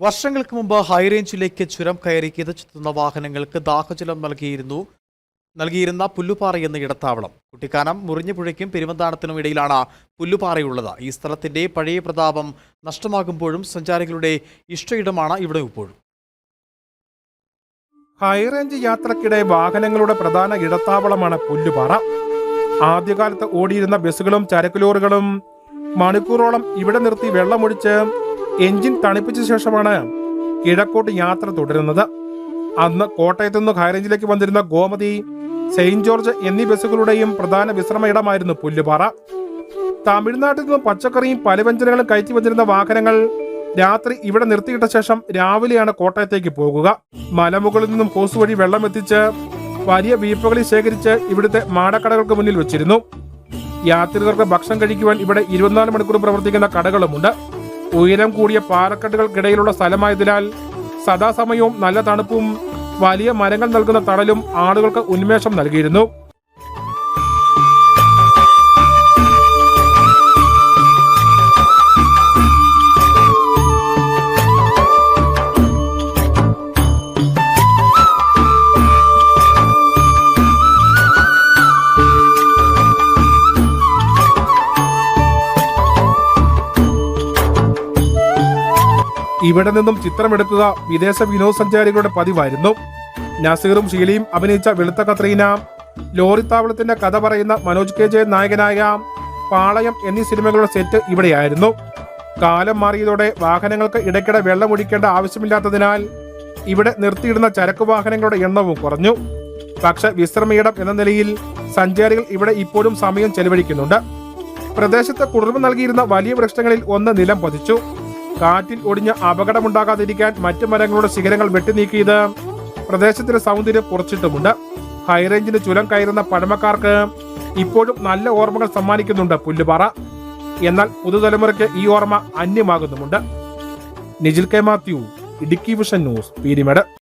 വർഷങ്ങൾക്ക് മുമ്പ് ഹൈറേഞ്ചിലേക്ക് ചുരം കയറി കിതച്ചെത്തുന്ന വാഹനങ്ങൾക്ക് ദാഹജലം നൽകിയിരുന്നു. നൽകിയിരുന്ന പുല്ലുപാറ എന്ന ഇടത്താവളം. കുട്ടിക്കാനം മുറിഞ്ഞപ്പുഴയ്ക്കും പെരുമന്താനത്തിനും ഇടയിലാണ് പുല്ലുപാറയുള്ളത്. ഈ സ്ഥലത്തിന്റെ പഴയ പ്രതാപം നഷ്ടമാകുമ്പോഴും സഞ്ചാരികളുടെ ഇഷ്ടയിടമാണ് ഇവിടെ ഇപ്പോഴും. ഹൈറേഞ്ച് യാത്രക്കിടെ വാഹനങ്ങളുടെ പ്രധാന ഇടത്താവളമാണ് പുല്ലുപാറ. ആദ്യകാലത്ത് ഓടിയിരുന്ന ബസ്സുകളും ചരക്ക് ലോറികളും മണിക്കൂറോളം ഇവിടെ നിർത്തി വെള്ളമൊഴിച്ച് എഞ്ചിൻ തണുപ്പിച്ച ശേഷമാണ് കിഴക്കോട്ട് യാത്ര തുടരുന്നത്. അന്ന് കോട്ടയത്തു നിന്ന് ഹൈറേഞ്ചിലേക്ക് വന്നിരുന്ന ഗോമതി സെയിന്റ് ജോർജ് എന്നീ ബസ്സുകളുടെയും പ്രധാന വിശ്രമ ഇടമായിരുന്നു പുല്ലുപാറ. തമിഴ്നാട്ടിൽ നിന്നും പച്ചക്കറിയും പലവ്യഞ്ജനങ്ങളും കയറ്റി വന്നിരുന്ന വാഹനങ്ങൾ രാത്രി ഇവിടെ നിർത്തിയിട്ട ശേഷം രാവിലെയാണ് കോട്ടയത്തേക്ക് പോകുക. മലമുകളിൽ നിന്നും ഹോസ് വഴി വെള്ളം എത്തിച്ച് വലിയ വീപ്പുകളിൽ ശേഖരിച്ച് ഇവിടുത്തെ മാടക്കടകൾക്ക് മുന്നിൽ വെച്ചിരുന്നു. യാത്രികർക്ക് ഭക്ഷണം കഴിക്കുവാൻ ഇവിടെ ഇരുപത്തിനാല് മണിക്കൂർ പ്രവർത്തിക്കുന്ന കടകളുമുണ്ട്. ഉയരം കൂടിയ പാറക്കെട്ടുകൾക്കിടയിലുള്ള സ്ഥലമായതിനാൽ സദാസമയവും നല്ല തണുപ്പും വലിയ മരങ്ങൾ നൽകുന്ന തണലും ആളുകൾക്ക് ഉന്മേഷം നൽകിയിരുന്നു. ഇവിടെ നിന്നും ചിത്രമെടുക്കുക വിദേശ വിനോദസഞ്ചാരികളുടെ പതിവായിരുന്നു. നസീറും ഷീലയും അഭിനയിച്ച വെളുത്ത കത്രീന ലോറിത്താവളത്തിന്റെ കഥ പറയുന്ന മനോജ് കെ ജയൻ നായകനായ പാളയം എന്നീ സിനിമകളുടെ സെറ്റ് ഇവിടെയായിരുന്നു. കാലം മാറിയതോടെ വാഹനങ്ങൾക്ക് ഇടയ്ക്കിടെ വെള്ളമൊഴിക്കേണ്ട ആവശ്യമില്ലാത്തതിനാൽ ഇവിടെ നിർത്തിയിടുന്ന ചരക്ക് വാഹനങ്ങളുടെ എണ്ണവും കുറഞ്ഞു. പക്ഷെ വിശ്രമയിടം എന്ന നിലയിൽ സഞ്ചാരികൾ ഇവിടെ ഇപ്പോഴും സമയം ചെലവഴിക്കുന്നുണ്ട്. പ്രദേശത്ത് കുളിർമ നൽകിയിരുന്ന വലിയ വൃക്ഷങ്ങളിൽ ഒന്ന് നിലം പതിച്ചു. കാറ്റിൽ ഒടിഞ്ഞ് അപകടമുണ്ടാകാതിരിക്കാൻ മറ്റു മരങ്ങളുടെ ശിഖരങ്ങൾ വെട്ടിനീക്കിയത്. പ്രദേശത്തിന്റെ സൗന്ദര്യം കുറച്ചിട്ടുമുണ്ട്. ഹൈറേഞ്ചിന് ചുരം കയറുന്ന പഴമക്കാർക്ക് ഇപ്പോഴും നല്ല ഓർമ്മകൾ സമ്മാനിക്കുന്നുണ്ട് പുല്ലുപാറ. എന്നാൽ പുതുതലമുറയ്ക്ക് ഈ ഓർമ്മ അന്യമാകുന്നുമുണ്ട്. Nijil K Mathew Idukki vision news Peermade.